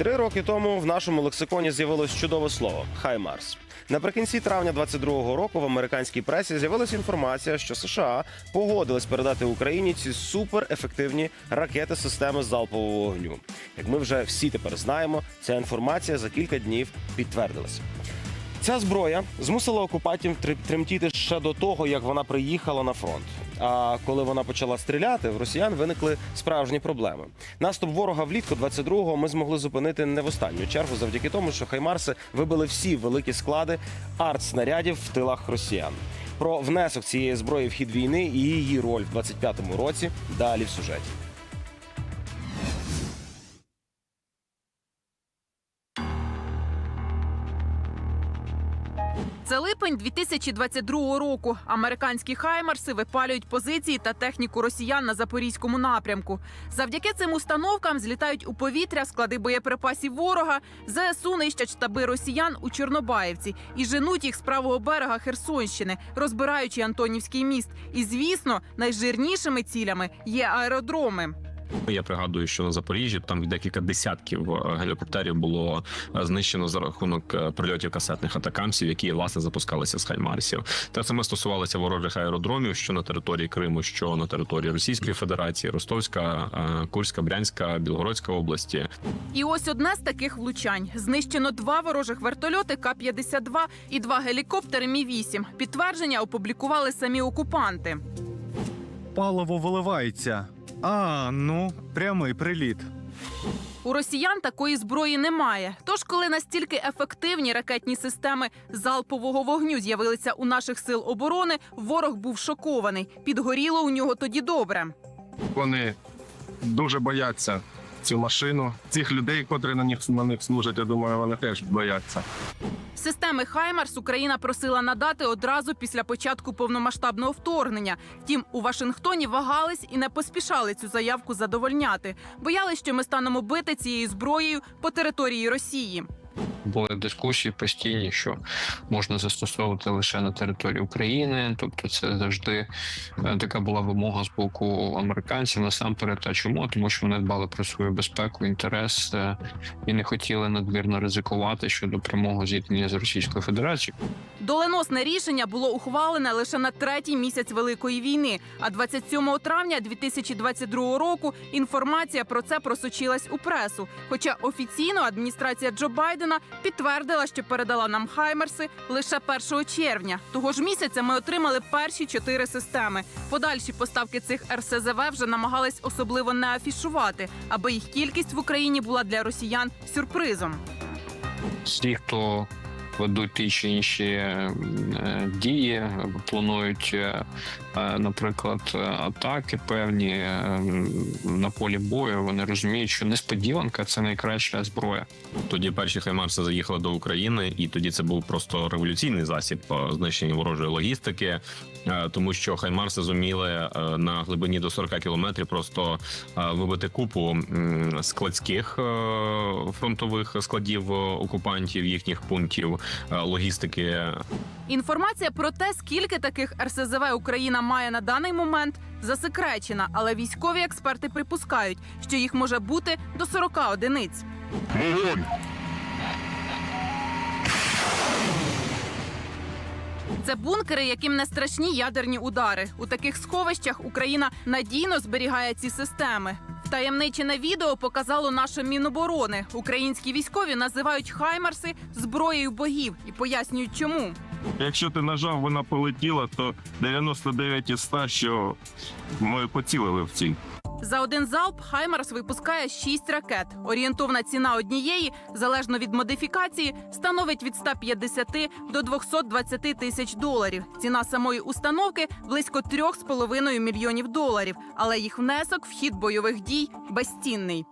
Три роки тому в нашому лексиконі з'явилось чудове слово Хаймарс. Наприкінці травня 22-го року в американській пресі з'явилася інформація, що США погодились передати Україні ці суперефективні ракети системи залпового вогню. Як ми вже всі тепер знаємо, ця інформація за кілька днів підтвердилася. Ця зброя змусила окупантів тр- тремтіти ще до того, як вона приїхала на фронт. А коли вона почала стріляти, в росіян виникли справжні проблеми. Наступ ворога влітку 22-го ми змогли зупинити не в останню чергу, завдяки тому, що хаймарси вибили всі великі склади артснарядів в тилах росіян. Про внесок цієї зброї в хід війни і її роль в 25-му році далі в сюжеті. Це липень 2022 року. Американські хаймарси випалюють позиції та техніку росіян на запорізькому напрямку. Завдяки цим установкам злітають у повітря склади боєприпасів ворога. ЗСУ нищать штаби росіян у Чорнобаївці і женуть їх з правого берега Херсонщини, розбираючи Антонівський міст. І звісно, найжирнішими цілями є аеродроми. Я пригадую, що на Запоріжжі там декілька десятків е, гелікоптерів було е, знищено за рахунок е, прильотів касетних атакамсів, які власне запускалися з хаймарсів. Те саме стосувалося ворожих аеродромів, що на території Криму, що на території Російської Федерації, Ростовська, Курська, Брянська, Білгородська області. І ось одне з таких влучань: знищено два ворожих вертольоти К-52 і два гелікоптери Мі 8 Підтвердження опублікували самі окупанти. Паливо виливається. А, ну, прямий приліт. У росіян такої зброї немає. Тож, коли настільки ефективні ракетні системи залпового вогню з'явилися у наших сил оборони, ворог був шокований. Підгоріло у нього тоді добре. Вони дуже бояться цю машину. Цих людей, котрі на них на них служать, я думаю, вони теж бояться. Системи Хаймарс Україна просила надати одразу після початку повномасштабного вторгнення. Втім, у Вашингтоні вагались і не поспішали цю заявку задовольняти. Боялись, що ми станемо бити цією зброєю по території Росії. Були дискусії постійні, що можна застосовувати лише на території України. Тобто, це завжди е, така була вимога з боку американців насамперед. А чому? Тому що вони дбали про свою безпеку, інтерес е, і не хотіли надмірно ризикувати щодо прямого зіткнення з Російською Федерацією. Доленосне рішення було ухвалене лише на третій місяць великої війни. А 27 травня 2022 року інформація про це просочилась у пресу. Хоча офіційно адміністрація Джо Байдена підтвердила, що передала нам Хаймерси лише 1 червня. Того ж місяця ми отримали перші чотири системи. Подальші поставки цих РСЗВ вже намагались особливо не афішувати, аби їх кількість в Україні була для росіян сюрпризом. Всі, хто ведуть ті чи інші е, дії, планують, е, е, наприклад, атаки певні на полі бою. Вони розуміють, що несподіванка це найкраща зброя. Тоді перші хаймарси заїхали до України, і тоді це був просто революційний засіб по знищенню ворожої логістики, тому що хаймарси зуміли на глибині до 40 кілометрів просто вибити купу складських фронтових складів окупантів, їхніх пунктів логістики Інформація про те, скільки таких РСЗВ Україна має на даний момент, засекречена, але військові експерти припускають, що їх може бути до 40 одиниць. Це бункери, яким не страшні ядерні удари. У таких сховищах Україна надійно зберігає ці системи. Втаємничене відео показало наше міноборони. Українські військові називають хаймарси зброєю богів і пояснюють, чому. Якщо ти нажав, вона полетіла, то 99 із 100, що ми поцілили в ціль. За один залп Хаймарс випускає 6 ракет. Орієнтовна ціна однієї, залежно від модифікації, становить від 150 до 220 тисяч доларів. Ціна самої установки близько 3,5 мільйонів доларів. Але їх внесок в хід бойових дій безцінний.